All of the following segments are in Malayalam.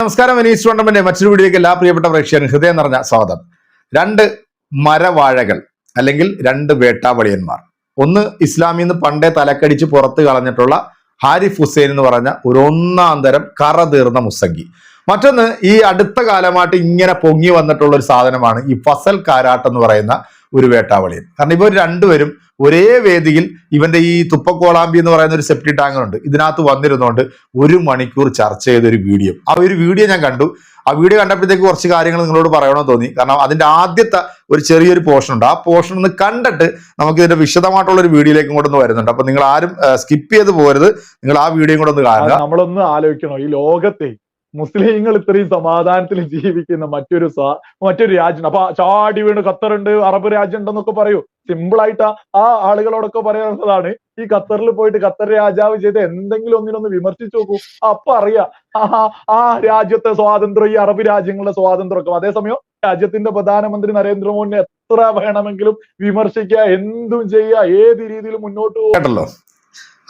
നമസ്കാരം. വിനീസ് ടൂർണമെന്റ് മറ്റൊരു വീഡിയോയ്ക്ക് എല്ലാ പ്രിയപ്പെട്ട പ്രേക്ഷകരും ഹൃദയം നിറഞ്ഞ സ്വാഗതം. രണ്ട് മരവാഴകൾ അല്ലെങ്കിൽ രണ്ട് വേട്ടാവളിയന്മാർ. ഒന്ന് ഇസ്ലാമിൽ നിന്ന് പണ്ടേ തലക്കടിച്ച് പുറത്ത് കളഞ്ഞിട്ടുള്ള ഹാരിഫ് ഹുസൈൻ എന്ന് പറഞ്ഞ ഒരു ഒന്നാം തരം കറ തീർന്ന മുസങ്കി. മറ്റൊന്ന് ഈ അടുത്ത കാലമായിട്ട് ഇങ്ങനെ പൊങ്ങി വന്നിട്ടുള്ള ഒരു സാധനമാണ് ഈ ഫസൽ കാരാട്ട് എന്ന് പറയുന്ന ഒരു വേട്ടാവളിയൻ കാരണം ഇവർ രണ്ടുപേരും ഒരേ വേദിയിൽ ഇവന്റെ ഈ തുപ്പക്കോളാമ്പി എന്ന് പറയുന്ന ഒരു സെപ്റ്റി ടാങ്ങൾ ഉണ്ട്. ഇതിനകത്ത് വന്നിരുന്നുകൊണ്ട് ഒരു മണിക്കൂർ ചർച്ച ചെയ്ത ഒരു വീഡിയോ. ആ ഒരു വീഡിയോ ഞാൻ കണ്ടു. ആ വീഡിയോ കണ്ടപ്പോഴത്തേക്ക് കുറച്ച് കാര്യങ്ങൾ നിങ്ങളോട് പറയണമെന്ന് തോന്നി. കാരണം അതിന്റെ ആദ്യത്തെ ഒരു ചെറിയൊരു പോർഷൻ ഉണ്ട്. ആ പോർഷൻ ഒന്ന് കണ്ടിട്ട് നമുക്ക് ഇതിന്റെ വിശദമായിട്ടുള്ള ഒരു വീഡിയോയിലേക്ക് കൊണ്ടൊന്ന് വരുന്നുണ്ട്. അപ്പൊ നിങ്ങൾ ആരും സ്കിപ്പ് ചെയ്ത് പോരുത്. നിങ്ങൾ ആ വീഡിയോ കൂടെ ഒന്ന് കാണുക. നമ്മളൊന്ന് ആലോചിക്കണം. ഈ ലോകത്തെ മുസ്ലിങ്ങൾ ഇത്രയും സമാധാനത്തിൽ ജീവിക്കുന്ന മറ്റൊരു മറ്റൊരു രാജ്യം. അപ്പൊ ചാടി വീണ് ഖത്തറുണ്ട് അറബ് രാജ്യം ഉണ്ടെന്നൊക്കെ പറയൂ. സിമ്പിൾ ആയിട്ട് ആ- ആളുകളോടൊക്കെ പറയാനുള്ളതാണ് ഈ ഖത്തറിൽ പോയിട്ട് ഖത്തർ രാജാവ് ചെയ്ത് എന്തെങ്കിലും ഒന്നിനൊന്ന് വിമർശിച്ചു നോക്കൂ. അപ്പൊ അറിയാ. ആ രാജ്യത്തെ സ്വാതന്ത്ര്യം ഈ അറബ് രാജ്യങ്ങളുടെ സ്വാതന്ത്ര്യമൊക്കെ അതേസമയം രാജ്യത്തിന്റെ പ്രധാനമന്ത്രി നരേന്ദ്രമോദിനെ എത്ര വേണമെങ്കിലും വിമർശിക്കുക എന്തും ചെയ്യുക ഏത് രീതിയിൽ മുന്നോട്ട് പോകുക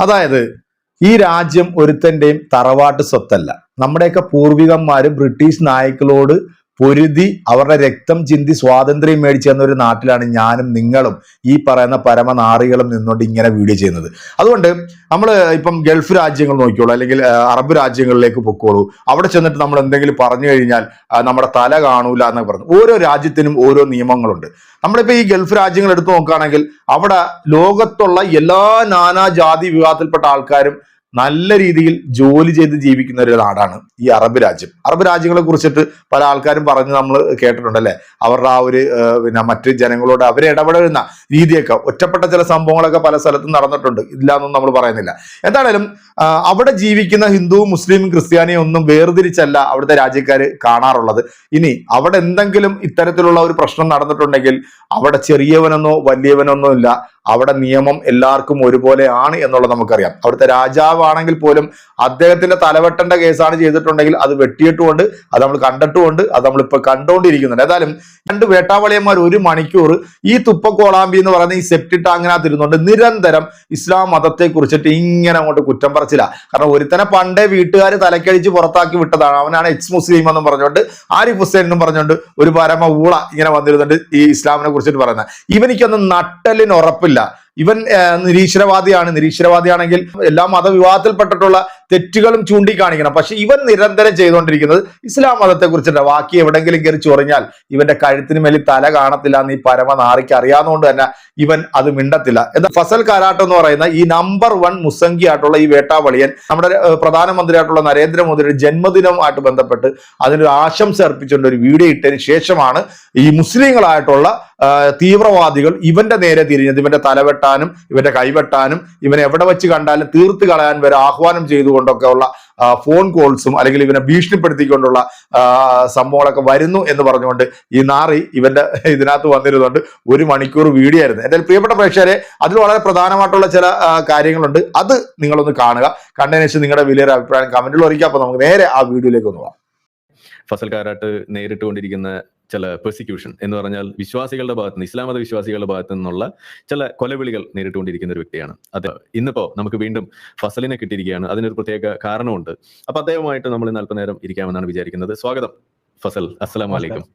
അതായത് ഈ രാജ്യം ഒരുത്തന്റെയും തറവാട്ട് സ്വത്തല്ല. നമ്മുടെയൊക്കെ പൂർവികന്മാര് ബ്രിട്ടീഷ് നായ്ക്കളോട് പൊരുതി അവരുടെ രക്തം ചിന്തി സ്വാതന്ത്ര്യം മേടിച്ചു തന്ന ഒരു നാട്ടിലാണ് ഞാനും നിങ്ങളും ഈ പറയുന്ന പരമനാറികളും നിന്നുകൊണ്ട് ഇങ്ങനെ വീഡിയോ ചെയ്യുന്നത്. അതുകൊണ്ട് നമ്മൾ ഇപ്പം ഗൾഫ് രാജ്യങ്ങൾ നോക്കിയോളൂ അല്ലെങ്കിൽ അറബ് രാജ്യങ്ങളിലേക്ക് പൊക്കോളൂ. അവിടെ ചെന്നിട്ട് നമ്മൾ എന്തെങ്കിലും പറഞ്ഞു കഴിഞ്ഞാൽ നമ്മുടെ തല കാണൂല എന്നൊക്കെ പറഞ്ഞു. ഓരോ രാജ്യത്തിനും ഓരോ നിയമങ്ങളുണ്ട്. നമ്മളിപ്പോൾ ഈ ഗൾഫ് രാജ്യങ്ങൾ എടുത്തു നോക്കുകയാണെങ്കിൽ അവിടെ ലോകത്തുള്ള എല്ലാ നാനാ ജാതി വിഭാഗത്തിൽപ്പെട്ട ആൾക്കാരും നല്ല രീതിയിൽ ജോലി ചെയ്ത് ജീവിക്കുന്ന ഒരു നാടാണ് ഈ അറബ് രാജ്യം. അറബ് രാജ്യങ്ങളെ കുറിച്ചിട്ട് പല ആൾക്കാരും പറഞ്ഞ് നമ്മൾ കേട്ടിട്ടുണ്ട് അല്ലെ അവരുടെ ആ ഒരു പിന്നെ മറ്റ് ജനങ്ങളോട് അവരെ ഇടപെടുന്ന രീതിയൊക്കെ. ഒറ്റപ്പെട്ട ചില സംഭവങ്ങളൊക്കെ പല സ്ഥലത്തും നടന്നിട്ടുണ്ട്. ഇല്ലാന്നൊന്നും നമ്മൾ പറയുന്നില്ല. എന്താണേലും അവിടെ ജീവിക്കുന്ന ഹിന്ദു മുസ്ലിം ക്രിസ്ത്യാനിയും ഒന്നും വേർതിരിച്ചല്ല അവിടുത്തെ രാജ്യക്കാർ കാണാറുള്ളത്. ഇനി അവിടെ എന്തെങ്കിലും ഇത്തരത്തിലുള്ള ഒരു പ്രശ്നം നടന്നിട്ടുണ്ടെങ്കിൽ അവിടെ ചെറിയവനെന്നോ വലിയവനൊന്നോ ഇല്ല. അവിടെ നിയമം എല്ലാവർക്കും ഒരുപോലെയാണ് എന്നുള്ളത് നമുക്കറിയാം. അവിടുത്തെ രാജാവാണെങ്കിൽ പോലും അദ്ദേഹത്തിന്റെ തലവെട്ടേണ്ട കേസാണ് ചെയ്തിട്ടുണ്ടെങ്കിൽ അത് വെട്ടിയിട്ടുമുണ്ട് അത് നമ്മൾ കണ്ടിട്ടുമുണ്ട് അത് നമ്മളിപ്പോൾ കണ്ടുകൊണ്ടിരിക്കുന്നുണ്ട്. ഏതായാലും രണ്ട് വേട്ടാവളിയന്മാർ ഒരു മണിക്കൂർ ഈ തുപ്പക്കോളാമ്പി എന്ന് പറയുന്ന ഈ സെപ്റ്റി ടാങ്കിനകത്ത് ഇരുന്നുണ്ട് നിരന്തരം ഇസ്ലാം മതത്തെ കുറിച്ചിട്ട് ഇങ്ങനെ അങ്ങോട്ട് കുറ്റം പറച്ചില്ല കാരണം ഒരുത്തനെ പണ്ടേ വീട്ടുകാർ തലക്കടിച്ച് പുറത്താക്കി വിട്ടതാണ്. അവനാണ് എക്സ് മുസ്ലിം എന്നും പറഞ്ഞുകൊണ്ട് ആരിഫ് ഹുസൈൻ എന്നും പറഞ്ഞുകൊണ്ട് ഒരു പരമ ഊള ഇങ്ങനെ വന്നിരുന്നുണ്ട് ഈ ഇസ്ലാമിനെ കുറിച്ചിട്ട് പറയുന്നത്. ഇവനിക്കൊന്നും നട്ടലിന് ഉറപ്പില്ല. la ഇവൻ നിരീശ്വരവാദിയാണ്. നിരീശ്വരവാദിയാണെങ്കിൽ എല്ലാ മതവിവാഹത്തിൽപ്പെട്ടിട്ടുള്ള തെറ്റുകളും ചൂണ്ടിക്കാണിക്കണം. പക്ഷെ ഇവൻ നിരന്തരം ചെയ്തുകൊണ്ടിരിക്കുന്നത് ഇസ്ലാം മതത്തെ കുറിച്ചിട്ട് ബാക്കി എവിടെങ്കിലും കയറി ചൊറിഞ്ഞാൽ ഇവന്റെ കഴുത്തിന് മേലിൽ തല കാണത്തില്ല എന്ന് ഈ പരമനാറിക്ക് അറിയാവുന്നതുകൊണ്ട് തന്നെ ഇവൻ അത് മിണ്ടത്തില്ല. എന്താ ഫസൽ കാരാട്ട് എന്ന് പറയുന്ന ഈ നമ്പർ വൺ മുസംഗി ആയിട്ടുള്ള ഈ വേട്ടാവളിയൻ നമ്മുടെ പ്രധാനമന്ത്രിയായിട്ടുള്ള നരേന്ദ്രമോദിയുടെ ജന്മദിനവുമായിട്ട് ബന്ധപ്പെട്ട് അതിനൊരു ആശംസ അർപ്പിച്ചുകൊണ്ട് ഒരു വീഡിയോ ഇട്ടതിന് ശേഷമാണ് ഈ മുസ്ലിങ്ങളായിട്ടുള്ള തീവ്രവാദികൾ ഇവന്റെ നേരെ തിരിഞ്ഞത്. ഇവന്റെ തലവെട്ടാനും ഇവന്റെ കൈവെട്ടാനും ഇവനെ എവിടെ വെച്ച് കണ്ടാലും തീർത്ത് കളയാൻ വരെ ആഹ്വാനം ചെയ്തുകൊണ്ടൊക്കെ ഉള്ള ഫോൺ കോൾസും അല്ലെങ്കിൽ ഇവനെ ഭീഷണിപ്പെടുത്തിക്കൊണ്ടുള്ള സംഭവങ്ങളൊക്കെ വരുന്നു എന്ന് പറഞ്ഞുകൊണ്ട് ഈ നാറി ഇവന്റെ ഇതിനകത്ത് വന്നിരുന്നുണ്ട് ഒരു മണിക്കൂർ വീഡിയോ ആയിരുന്നു എന്റെ പ്രിയപ്പെട്ട പ്രേക്ഷകരെ അതിൽ വളരെ പ്രധാനമായിട്ടുള്ള ചില കാര്യങ്ങളുണ്ട്. അത് നിങ്ങളൊന്ന് കാണുക. കണ്ടതിന് ശേഷം നിങ്ങളുടെ വലിയൊരു അഭിപ്രായം കമന്റിൽ അറിയിക്കുക അപ്പൊ നമുക്ക് നേരെ ആ വീഡിയോയിലേക്ക് ഒന്ന് പോവാം ഫസൽ നേരിട്ട് നേരിട്ടുകൊണ്ടിരിക്കുന്ന ചില പെർസിക്യൂഷൻ എന്ന് പറഞ്ഞാൽ വിശ്വാസികളുടെ ഭാഗത്ത് നിന്ന് ഇസ്ലാമത വിശ്വാസികളുടെ ഭാഗത്തു നിന്നുള്ള ചില കൊലവിളികൾ നേരിട്ടുകൊണ്ടിരിക്കുന്ന ഒരു വ്യക്തിയാണ്. അത് ഇന്നിപ്പോ നമുക്ക് വീണ്ടും ഫസലിനെ കിട്ടിയിരിക്കുകയാണ്. അതിനൊരു പ്രത്യേക കാരണമുണ്ട്. അപ്പൊ അദ്ദേഹമായിട്ട് നമ്മൾ ഇന്ന് അല്പനേരം ഇരിക്കാമെന്നാണ് വിചാരിക്കുന്നത്. സ്വാഗതം ഫസൽ. അസ്സലാം വലൈക്കും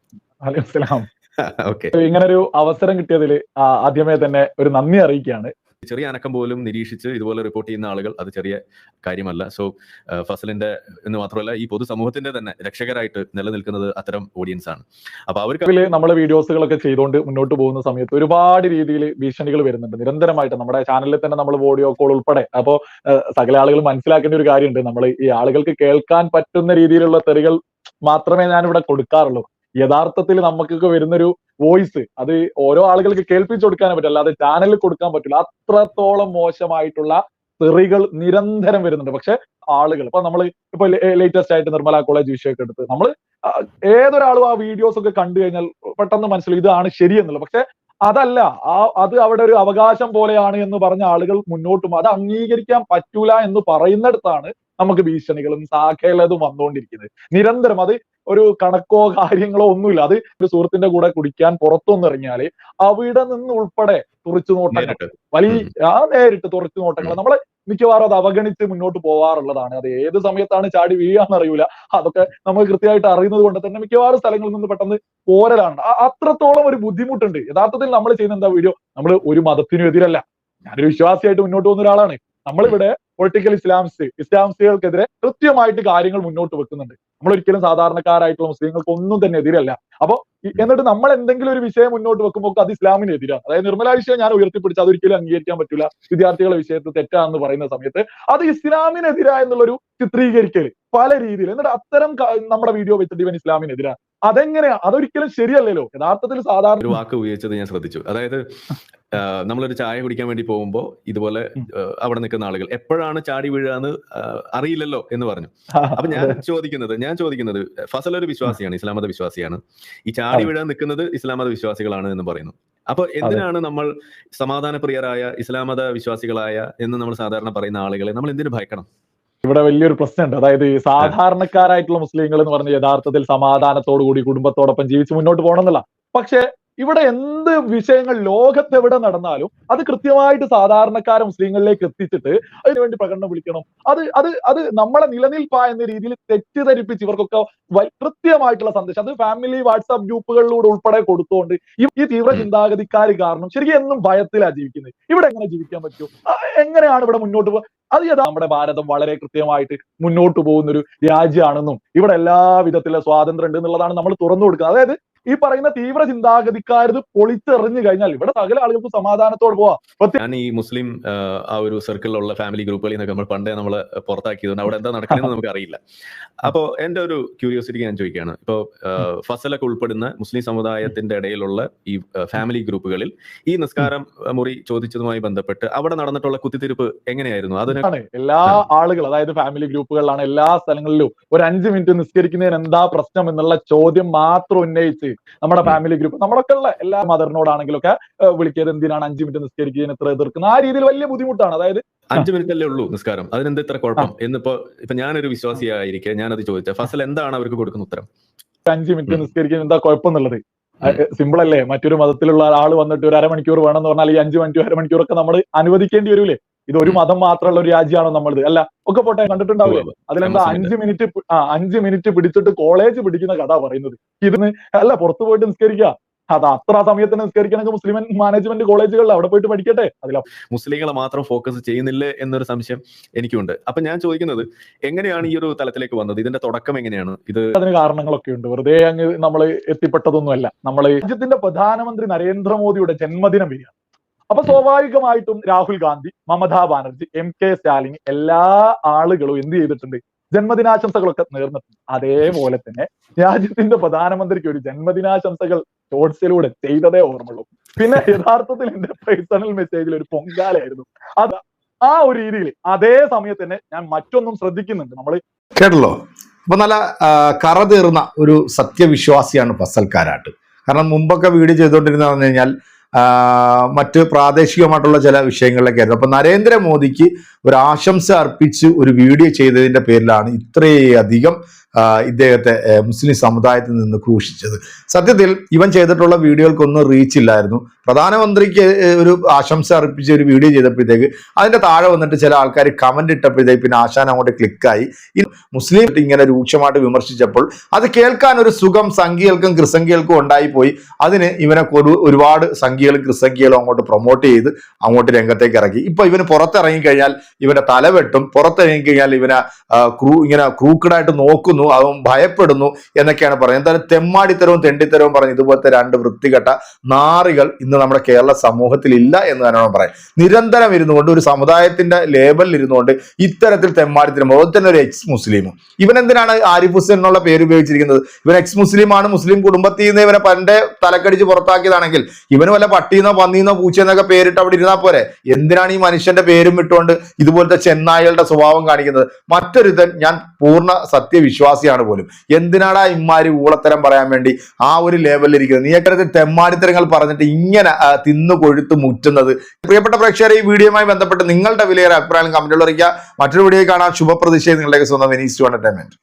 ഇങ്ങനെ ഒരു അവസരം കിട്ടിയതിൽ ആദ്യമേ തന്നെ ഒരു നന്ദി അറിയിക്കുകയാണ്. ചെറിയ അനക്കം പോലും നിരീക്ഷിച്ച് ഇതുപോലെ റിപ്പോർട്ട് ചെയ്യുന്ന ആളുകൾ അത് ചെറിയ കാര്യമല്ല. സോ ഫസലിന്റെ എന്ന് മാത്രമല്ല ഈ പൊതുസമൂഹത്തിന്റെ തന്നെ രക്ഷകരായിട്ട് നിലനിൽക്കുന്നത് അത്തരം ഓഡിയൻസ് ആണ്. അപ്പൊ അവർക്ക് നമ്മൾ വീഡിയോസുകളൊക്കെ ചെയ്തുകൊണ്ട് മുന്നോട്ട് പോകുന്ന സമയത്ത് ഒരുപാട് രീതിയിൽ ഭീഷണികൾ വരുന്നുണ്ട്. നിരന്തരമായിട്ട് നമ്മുടെ ചാനലിൽ തന്നെ നമ്മൾ ഓഡിയോ കോൾ ഉൾപ്പെടെ. അപ്പോ സകല ആളുകൾ മനസ്സിലാക്കേണ്ട ഒരു കാര്യമുണ്ട്. നമ്മൾ ഈ ആളുകൾക്ക് കേൾക്കാൻ പറ്റുന്ന രീതിയിലുള്ള തെറികൾ മാത്രമേ ഞാൻ ഇവിടെ കൊടുക്കാറുള്ളൂ. യഥാർത്ഥത്തിൽ നമുക്കൊക്കെ വരുന്നൊരു വോയിസ്. അത് ഓരോ ആളുകൾക്ക് കേൾപ്പിച്ചു കൊടുക്കാനേ പറ്റില്ല അല്ലാതെ ചാനലിൽ കൊടുക്കാൻ പറ്റില്ല അത്രത്തോളം മോശമായിട്ടുള്ള തെറികൾ നിരന്തരം വരുന്നുണ്ട്. പക്ഷെ ആളുകൾ ഇപ്പൊ നമ്മൾ ഇപ്പൊ ലേറ്റസ്റ്റ് ആയിട്ട് നിർമ്മല കോളേജ് വിഷയമൊക്കെ എടുത്ത് നമ്മൾ ഏതൊരാളും ആ വീഡിയോസ് ഒക്കെ കണ്ടു കഴിഞ്ഞാൽ പെട്ടെന്ന് മനസ്സിലായി ഇതാണ് ശരിയെന്നുള്ളത്. പക്ഷെ അതല്ല. ആ അത് അവിടെ ഒരു അവകാശം പോലെയാണ് എന്ന് പറഞ്ഞ ആളുകൾ മുന്നോട്ടും അത് അംഗീകരിക്കാൻ പറ്റൂല എന്ന് പറയുന്നിടത്താണ് നമുക്ക് ഭീഷണികളും സാഖേലതും വന്നുകൊണ്ടിരിക്കുന്നത്. നിരന്തരം അത് ഒരു കണക്കോ കാര്യങ്ങളോ ഒന്നുമില്ല. അത് ഒരു സുഹൃത്തിന്റെ കൂടെ കുടിക്കാൻ പുറത്തൊന്നിറങ്ങിയാൽ അവിടെ നിന്ന് ഉൾപ്പെടെ തുറച്ചു നോട്ടങ്ങൾ വലിയ ആ നേരിട്ട് തുറച്ചു നോട്ടങ്ങൾ നമ്മൾ മിക്കവാറും അത് അവഗണിച്ച് മുന്നോട്ട് പോവാറുള്ളതാണ്. അത് ഏത് സമയത്താണ് ചാടി വീഴാന്ന് അറിയൂല അതൊക്കെ നമ്മൾ കൃത്യമായിട്ട് അറിയുന്നത് കൊണ്ട് തന്നെ മിക്കവാറും സ്ഥലങ്ങളിൽ നിന്ന് പെട്ടെന്ന് പോരലാണ്. അത്രത്തോളം ഒരു ബുദ്ധിമുട്ടുണ്ട്. യഥാർത്ഥത്തിൽ നമ്മൾ ചെയ്യുന്ന എന്താ വീഡിയോ? നമ്മൾ ഒരു മതത്തിനും എതിരല്ല. ഞാനൊരു വിശ്വാസിയായിട്ട് മുന്നോട്ട് പോകുന്ന ഒരാളാണ്. നമ്മളിവിടെ പൊളിറ്റിക്കൽ ഇസ്ലാംസ് ഇസ്ലാംസികൾക്കെതിരെ കൃത്യമായിട്ട് കാര്യങ്ങൾ മുന്നോട്ട് വെക്കുന്നുണ്ട്. നമ്മൾ ഒരിക്കലും സാധാരണക്കാരായിട്ടുള്ള മുസ്ലിങ്ങൾക്ക് ഒന്നും തന്നെ എതിരല്ല. അപ്പൊ എന്നിട്ട് നമ്മൾ എന്തെങ്കിലും ഒരു വിഷയം മുന്നോട്ട് വെക്കുമ്പോൾ അത് ഇസ്ലാമിന് എതിരാണ്. അതായത് നിർമ്മല വിഷയം ഞാൻ ഉയർത്തിപ്പിടിച്ച് അതൊരിക്കലും അംഗീകരിക്കാൻ പറ്റില്ല വിദ്യാർത്ഥികളെ വിഷയത്തിൽ തെറ്റാണെന്ന് പറയുന്ന സമയത്ത് അത് ഇസ്ലാമിനെതിരാ എന്നുള്ളൊരു ചിത്രീകരിക്കൽ പല രീതിയിൽ എന്നിട്ട് അത്തരം നമ്മുടെ വീഡിയോ വെച്ചിട്ട് ഇവൻ ഇസ്ലാമിനെതിരാ അതെങ്ങനെയാ? അതൊരിക്കലും ശരിയല്ലല്ലോ. യഥാർത്ഥത്തിൽ സാധാരണ ഒരു വാക്ക് ഉപയോഗിച്ചത് ഞാൻ ശ്രദ്ധിച്ചു. അതായത് നമ്മളൊരു ചായ കുടിക്കാൻ വേണ്ടി പോകുമ്പോൾ ഇതുപോലെ അവിടെ നിൽക്കുന്ന ആളുകൾ എപ്പോഴാണ് ചാടി വീഴാന്ന് അറിയില്ലല്ലോ എന്ന് പറഞ്ഞു. അപ്പൊ ഞാൻ ചോദിക്കുന്നത് ഞാൻ ചോദിക്കുന്നത് ഫസൽ ഒരു വിശ്വാസിയാണ് ഇസ്ലാം മത വിശ്വാസിയാണ്. ഈ ചാടി വീഴാൻ നിൽക്കുന്നത് ഇസ്ലാം മത വിശ്വാസികളാണ് എന്ന് പറയുന്നു. അപ്പൊ എന്തിനാണ് നമ്മൾ സമാധാനപ്രിയരായ ഇസ്ലാം മത വിശ്വാസികളായ എന്ന് നമ്മൾ സാധാരണ പറയുന്ന ആളുകളെ നമ്മൾ എന്തിനു ഭയക്കണം? ഇവിടെ വലിയൊരു പ്രശ്നമുണ്ട്. അതായത് ഈ സാധാരണക്കാരായിട്ടുള്ള മുസ്ലിങ്ങൾ എന്ന് പറഞ്ഞ യഥാർത്ഥത്തിൽ സമാധാനത്തോടു കൂടി കുടുംബത്തോടൊപ്പം ജീവിച്ച് മുന്നോട്ട് പോകണം പക്ഷേ പക്ഷെ ഇവിടെ എന്ത് വിഷയങ്ങൾ ലോകത്ത് എവിടെ നടന്നാലും അത് കൃത്യമായിട്ട് സാധാരണക്കാര മുസ്ലിങ്ങളിലേക്ക് എത്തിച്ചിട്ട് അതിനുവേണ്ടി പ്രകടനം വിളിക്കണം. അത് അത് അത് നമ്മളെ നിലനിൽപ്പ എന്ന രീതിയിൽ തെറ്റിദ്ധരിപ്പിച്ച് ഇവർക്കൊക്കെ കൃത്യമായിട്ടുള്ള സന്ദേശം അത് ഫാമിലി വാട്സാപ്പ് ഗ്രൂപ്പുകളിലൂടെ ഉൾപ്പെടെ കൊടുത്തുകൊണ്ട് ഈ ഈ തീവ്ര ചിന്താഗതിക്കാർ കാരണം ശരിക്കും എന്നും ഭയത്തിലാ ജീവിക്കുന്നത്. ഇവിടെ എങ്ങനെ ജീവിക്കാൻ പറ്റൂ? എങ്ങനെയാണ് ഇവിടെ മുന്നോട്ട് പോകുക അത് യഥാ നമ്മുടെ ഭാരതം വളരെ കൃത്യമായിട്ട് മുന്നോട്ട് പോകുന്ന ഒരു രാജ്യമാണെന്നും ഇവിടെ എല്ലാ വിധത്തിലുള്ള സ്വാതന്ത്ര്യം ഉണ്ട് എന്നുള്ളതാണ് നമ്മൾ തുറന്നു കൊടുക്കുന്നത്. അതായത് ഈ പറയുന്ന തീവ്ര ചിന്താഗതിക്കാരത് പൊളിച്ചെറിഞ്ഞു കഴിഞ്ഞാൽ ഇവിടെ സകല ആളുകൾക്ക് സമാധാനത്തോട് പോവാം. ഞാൻ ഈ മുസ്ലിം ആ, ഒരു സർക്കിളിലുള്ള ഫാമിലി ഗ്രൂപ്പുകളിൽ നിന്നൊക്കെ നമ്മൾ പണ്ടേ നമ്മൾ പുറത്താക്കിയതുകൊണ്ട് അവിടെ എന്താ നടക്കുന്നത് നമുക്ക് അറിയില്ല. അപ്പോ എന്റെ ഒരു ക്യൂരിയോസിറ്റി ഞാൻ ചോദിക്കുകയാണ്. ഇപ്പോ ഫസലൊക്കെ ഉൾപ്പെടുന്ന മുസ്ലിം സമുദായത്തിന്റെ ഇടയിലുള്ള ഈ ഫാമിലി ഗ്രൂപ്പുകളിൽ ഈ നിസ്കാരം മുറി ചോദിച്ചതുമായി ബന്ധപ്പെട്ട് അവിടെ നടന്നിട്ടുള്ള കുത്തിത്തിരിപ്പ് എങ്ങനെയായിരുന്നു? അതിനാണ് എല്ലാ ആളുകൾ അതായത് ഫാമിലി ഗ്രൂപ്പുകളിലാണ് എല്ലാ സ്ഥലങ്ങളിലും ഒരു അഞ്ച് മിനിറ്റ് നിസ്കരിക്കുന്നതിന് എന്താ പ്രശ്നം എന്നുള്ള ചോദ്യം മാത്രം ഉന്നയിച്ച് നമ്മുടെ ഫാമിലി ഗ്രൂപ്പ് നമ്മളൊക്കെ ഉള്ള എല്ലാ മദറിനോടാണെങ്കിലും ഒക്കെ വിളിക്കരുത് എന്തിനാണ് അഞ്ചു മിനിറ്റ് നിസ്കരിക്കുന്നതിന് ഇത്ര എതിർക്കുന്നത് ആ രീതിയിൽ വലിയ ബുദ്ധിമുട്ടാണ്. അതായത് അഞ്ചു മിനിറ്റ് അല്ലേ ഉള്ളൂ നിസ്കാരം. അതിനെന്ത് ഇത്ര കുഴപ്പം? എന്നിപ്പോ ഇപ്പൊ ഞാനൊരു വിശ്വാസിയായിരിക്കെ ഞാനത് ചോദിച്ച ഫസൽ എന്താണ് അവർക്ക് കൊടുക്കുന്ന ഉത്തരം? അഞ്ചു മിനിറ്റ് നിസ്കരിക്കുന്ന എന്താ കുഴപ്പം എന്നുള്ളത് സിമ്പിൾ അല്ലേ? മറ്റൊരു മതത്തിലുള്ള ആൾ വന്നിട്ട് ഒരു അരമണിക്കൂർ എന്ന് പറഞ്ഞാൽ ഈ അഞ്ചു മണിക്കൂർ അരമണിക്കൂർ ഒക്കെ നമ്മൾ അനുവദിക്കേണ്ടി വരൂലേ? ഇത് ഒരു മതം മാത്രമുള്ള ഒരു രാജ്യമാണോ നമ്മളത്? അല്ല ഒക്കെ പോട്ടെ കണ്ടിട്ടുണ്ടാവില്ല. അതിലെന്താ അഞ്ച് മിനിറ്റ് ആ അഞ്ച് മിനിറ്റ് പിടിച്ചിട്ട് കോളേജ് പിടിക്കുന്ന കഥ പറയുന്നത്. ഇതിന് അല്ല പുറത്തു പോയിട്ട് നിസ്കരിക്കുക അത് അത്ര സമയത്തിന് നിസ്കരിക്കണമെങ്കിൽ മുസ്ലിം മാനേജ്മെന്റ് കോളേജുകളിൽ അവിടെ പോയിട്ട് പഠിക്കട്ടെ? അതില. മുസ്ലിങ്ങളെ മാത്രം ഫോക്കസ് ചെയ്യുന്നില്ല എന്നൊരു സംശയം എനിക്കുണ്ട്. അപ്പൊ ഞാൻ ചോദിക്കുന്നത് എങ്ങനെയാണ് ഈ ഒരു തലത്തിലേക്ക് വന്നത്? ഇതിന്റെ തുടക്കം എങ്ങനെയാണ്? ഇത് അതിന് കാരണങ്ങളൊക്കെ ഉണ്ട്. വെറുതെ അങ്ങ് നമ്മൾ എത്തിപ്പെട്ടതൊന്നുമല്ല. നമ്മൾ രാജ്യത്തിന്റെ പ്രധാനമന്ത്രി നരേന്ദ്രമോദിയുടെ ജന്മദിനം വരിക അപ്പൊ സ്വാഭാവികമായിട്ടും രാഹുൽ ഗാന്ധി മമതാ ബാനർജി എം കെ സ്റ്റാലിൻ എല്ലാ ആളുകളും എന്ത് ചെയ്തിട്ടുണ്ട്? ജന്മദിനാശംസകളൊക്കെ നേർന്നിട്ടുണ്ട്. അതേപോലെ തന്നെ രാജ്യത്തിന്റെ പ്രധാനമന്ത്രിക്ക് ഒരു ജന്മദിനാശംസകൾ ഷോർട്സിലൂടെ ചെയ്തതേ ഓർമ്മയുള്ളൂ. പിന്നെ യഥാർത്ഥത്തിൽ എന്റെ പേഴ്സണൽ മെസ്സേജിൽ ഒരു പൊങ്കാലായിരുന്നു അത് ആ ഒരു രീതിയിൽ അതേ സമയത്ത് തന്നെ ഞാൻ മറ്റൊന്നും ശ്രദ്ധിക്കുന്നുണ്ട്. നമ്മൾ കേട്ടല്ലോ? അപ്പൊ നല്ല കറതീർന്ന കറ തീർന്ന ഒരു സത്യവിശ്വാസിയാണ് ഫസൽക്കാരാട്ട്. കാരണം മുമ്പൊക്കെ വീഡിയോ ചെയ്തുകൊണ്ടിരുന്ന പറഞ്ഞു കഴിഞ്ഞാൽ മറ്റ് പ്രാദേശികമായിട്ടുള്ള ചില വിഷയങ്ങളിലേക്കായിരുന്നു അപ്പൊ നരേന്ദ്രമോദിക്ക് ഒരു ആശംസ അർപ്പിച്ച് ഒരു വീഡിയോ ചെയ്തതിന്റെ പേരിലാണ് ഇത്രയധികം ഇദ്ദേഹത്തെ മുസ്ലിം സമുദായത്തിൽ നിന്ന് ക്രൂശിച്ചത്. സത്യത്തിൽ ഇവൻ ചെയ്തിട്ടുള്ള വീഡിയോകൾക്കൊന്നും റീച്ച് ഇല്ലായിരുന്നു. പ്രധാനമന്ത്രിക്ക് ഒരു ആശംസ അർപ്പിച്ച് ഒരു വീഡിയോ ചെയ്തപ്പോഴത്തേക്ക് അതിന്റെ താഴെ വന്നിട്ട് ചില ആൾക്കാർ കമന്റ് ഇട്ടപ്പോഴത്തേക്ക് പിന്നെ ആശാൻ അങ്ങോട്ട് ക്ലിക്കായി മുസ്ലിം ഇങ്ങനെ രൂക്ഷമായിട്ട് വിമർശിച്ചപ്പോൾ അത് കേൾക്കാൻ ഒരു സുഖം സംഖ്യകൾക്കും ക്രിസംഖ്യകൾക്കും ഉണ്ടായി പോയി അതിന് ഇവനെ ഒരു ഒരുപാട് സംഖ്യകളും ക്രിസംഖ്യകളും അങ്ങോട്ട് പ്രൊമോട്ട് ചെയ്ത് അങ്ങോട്ട് രംഗത്തേക്ക് ഇറക്കി. ഇപ്പൊ ഇവന് പുറത്തിറങ്ങി കഴിഞ്ഞാൽ ഇവന്റെ തലവെട്ടും പുറത്തിറങ്ങി കഴിഞ്ഞാൽ ഇവനെ ക്രൂ ഇങ്ങനെ ക്രൂക്കഡായിട്ട് നോക്കുന്നു. അവൻ ഭയപ്പെടുന്നു എന്നൊക്കെയാണ് പറയുന്നത്. എന്തായാലും തെമ്മാടിത്തരവും തെണ്ടിത്തരവും പറഞ്ഞ് ഇതുപോലത്തെ രണ്ട് വൃത്തികെട്ട നാറികൾ ഇന്ന് നമ്മുടെ കേരള സമൂഹത്തിൽ ഇല്ല എന്ന് തന്നെയാണ് പറയാം നിരന്തരം ഇരുന്നുകൊണ്ട് ഒരു സമുദായത്തിന്റെ ലേബലിൽ ഇരുന്നുകൊണ്ട് ഇത്തരത്തിൽ തെമ്മാടിത്തരം. അതുപോലെ തന്നെ ഒരു എക്സ് മുസ്ലിം ഇവൻ എന്തിനാണ് ആരിഫ് ഹുസൈൻ എന്നുള്ള പേര് ഉപയോഗിച്ചിരിക്കുന്നത്? ഇവൻ എക്സ് മുസ്ലിമാണ് മുസ്ലിം കുടുംബത്തിൽ നിന്ന് ഇവനെ പണ്ടേ തലക്കടിച്ച് പുറത്താക്കിയതാണെങ്കിൽ ഇവന് വല്ല പട്ടീന്നോ പന്നീന്നോ പൂച്ചെന്നൊക്കെ പേരിട്ട് അവിടെ ഇരുന്നാൽ പോരെ. എന്തിനാണ് ഈ മനുഷ്യന്റെ പേരും ഇട്ടുകൊണ്ട് ഇതുപോലത്തെ ചെന്നായികളുടെ സ്വഭാവം കാണിക്കുന്നത്? മറ്റൊരുതൻ ഞാൻ പൂർണ സത്യവിശ്വാസിയാണ് പോലും. എന്തിനാടാ ഇമ്മാരി ഊളത്തരം പറയാൻ വേണ്ടി ആ ഒരു ലെവലിൽ ഇരിക്കുന്നത്? നീ അക്കാര്യത്തിൽ തെമ്മാടിത്തരങ്ങൾ പറഞ്ഞിട്ട് ഇങ്ങനെ തിന്നു കൊഴുത്ത് മുറ്റുന്നത്. പ്രിയപ്പെട്ട പ്രേക്ഷകരെ ഈ വീഡിയോയുമായി ബന്ധപ്പെട്ട് നിങ്ങളുടെ വിലയേറെ അഭിപ്രായം കമന്റുകൾ അറിയിക്കുക. മറ്റൊരു വീഡിയോ കാണാൻ ശുഭപ്രതീക്ഷയെ നിങ്ങളുടെ സ്വന്തം വിനീസ് ടു എന്റർടൈൻമെന്റ്